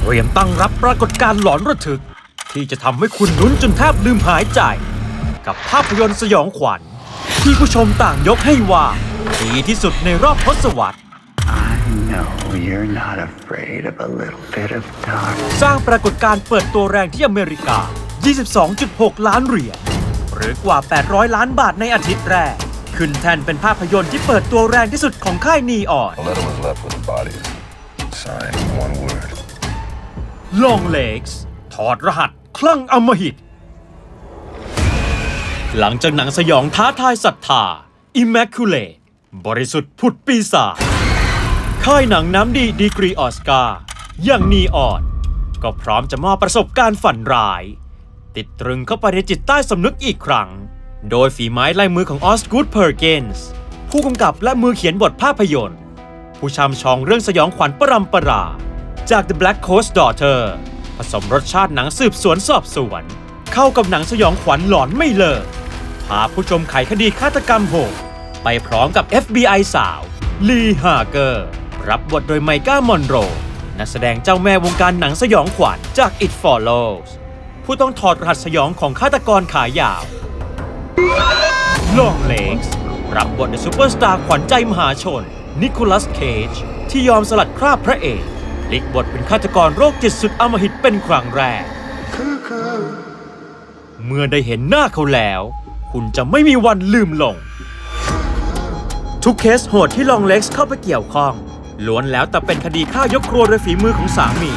เตรียมตั้งรับปรากฏการณ์หลอนระทึก ที่จะทำให้คุณลุ้นจนแทบลืมหายใจ กับภาพยนตร์สยองขวัญ ที่ผู้ชมต่างยกให้ว่าดีที่สุดในรอบทศวรรษ I know you're not afraid of a little bit of dark. สร้างปรากฏการณ์เปิดตัวแรงที่อเมริกา 22.6 ล้านเหรียญ หรือกว่า 800 ล้านบาทในอาทิตย์แรก ขึ้นแทนเป็นภาพยนตร์ที่เปิดตัวแรงที่สุดของค่ายนีออน A letter was left with the body. Signed, one word. Long Legs ถอดรหัสคลั่งอมหิต หลังจากหนังสยองท้าทายศรัทธา Immaculate บริสุทธิ์ผุดปีศาจค่ายหนังน้ำดีดีกรีออสการ์อย่างนีออน ก็พร้อมจะมอบประสบการณ์ฝันร้าย ติดตรึงเข้าไปในจิตใต้สำนึกอีกครั้ง โดยฝีไม้ลายมือของออสกูดเพอร์เกนส์ผู้กำกับและมือเขียนบทภาพยนตร์ ผู้ชำชองเรื่องสยองขวัญปรำปรา จาก The Black Coast Daughter ผสมรสชาติหนังสืบสวนสอบสวน เข้ากับหนังสยองขวัญหลอนไม่เลิก พาผู้ชมไขคดีฆาตกรรมโหดไปพร้อมกับ FBI สาวลีฮาเกอร์ รับบทโดยไมก้ามอนโร นักแสดงเจ้าแม่วงการหนังสยองขวัญจาก It Follows ผู้ต้องถอดรหัสสยองของฆาตกรขายาวลองเลกส์รับบทในซูเปอร์สตาร์ขวัญใจมหาชน นิโคลัสเคจที่ยอมสลัดคราบพระเอกพลิกบทเป็นฆาตกรโรคจิตสุดอำมหิตเป็นครั้งแรก เมื่อได้เห็นหน้าเขาแล้ว คุณจะไม่มีวันลืมลง ทุกเคสโหดที่ลองเล็กซ์เข้าไปเกี่ยวข้อง ล้วนแล้วแต่เป็นคดีฆ่ายกครัวโดยฝีมือของสามี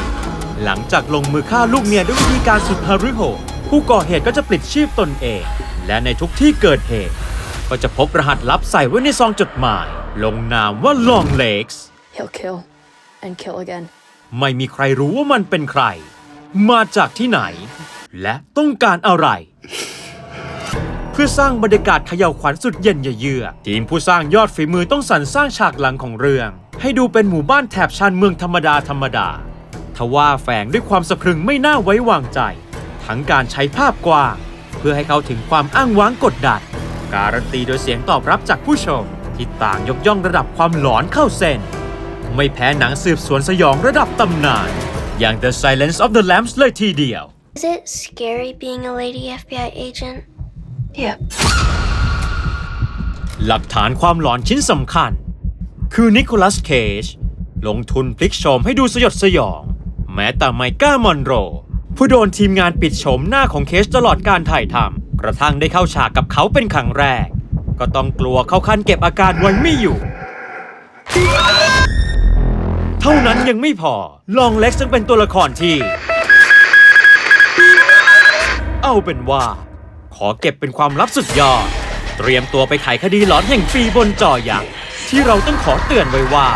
หลังจากลงมือฆ่าลูกเมียด้วยวิธีการสุดฮาริโหดผู้ก่อเหตุก็จะปลิดชีพตนเอง และในทุกที่เกิดเหตุ ก็จะพบรหัสลับใส่ไว้ในซองจดหมาย ลงนามว่าลองเล็กซ์ He'll kill and kill again. ไม่มีใครรู้ว่ามันเป็นใคร มาจากที่ไหน และต้องการอะไร เพื่อสร้างบรรยากาศเขย่าวขวัญสุดเย็นเยือกทีมผู้สร้างยอดฝีมือต้องสรรสร้างฉากหลังของเรื่อง ให้ดูเป็นหมู่บ้านแถบชานเมืองธรรมดาธรรมดาทว่าแฝงด้วยความสะพรึงไม่น่าไว้วางใจ ทั้งการใช้ภาพกว้าง เพื่อให้เขาถึงความอ้างว้างกดดัน การันตีโดยเสียงตอบรับจากผู้ชม ที่ต่างยกย่องระดับความหลอนเข้าเส้น ไม่แพ้หนังสืบสวนสยองระดับตำนาน อย่าง The Silence of the Lambs เลยทีเดียว Is it scary being a lady FBI agent? Yeah. หลักฐานความหลอนชิ้นสำคัญ คือนิโคลัสเคจลงทุนพลิกโฉมให้ดูสยดสยอง แม้แต่ไมก้ามอนโร ผู้โดนทีมงานปิดโฉมหน้าของเคจตลอดการถ่ายทำ กระทั่งได้เข้าฉากกับเขาเป็นครั้งแรก ก็ต้องกลัวเข้าขั้นเก็บอาการไว้ไม่อยู่ เท่านั้นยังไม่พอ ลองเล็กซึ่งเป็นตัวละครที่ เอาเป็นว่า ขอเก็บเป็นความลับสุดยอด เตรียมตัวไปไขคดีหลอนแห่งปีบนจอยักษ์ที่เราต้องขอเตือนไว้ว่า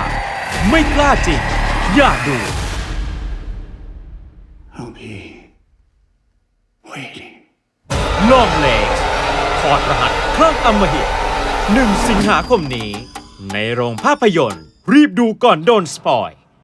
ไม่กล้าจริง อย่าดู I'll be องเล็กถอดรหัสเครื่องอมหิตหนึ่งสิงหาคมนี้ ในโรงภาพยนตร์ รีบดูก่อนโดนสปอย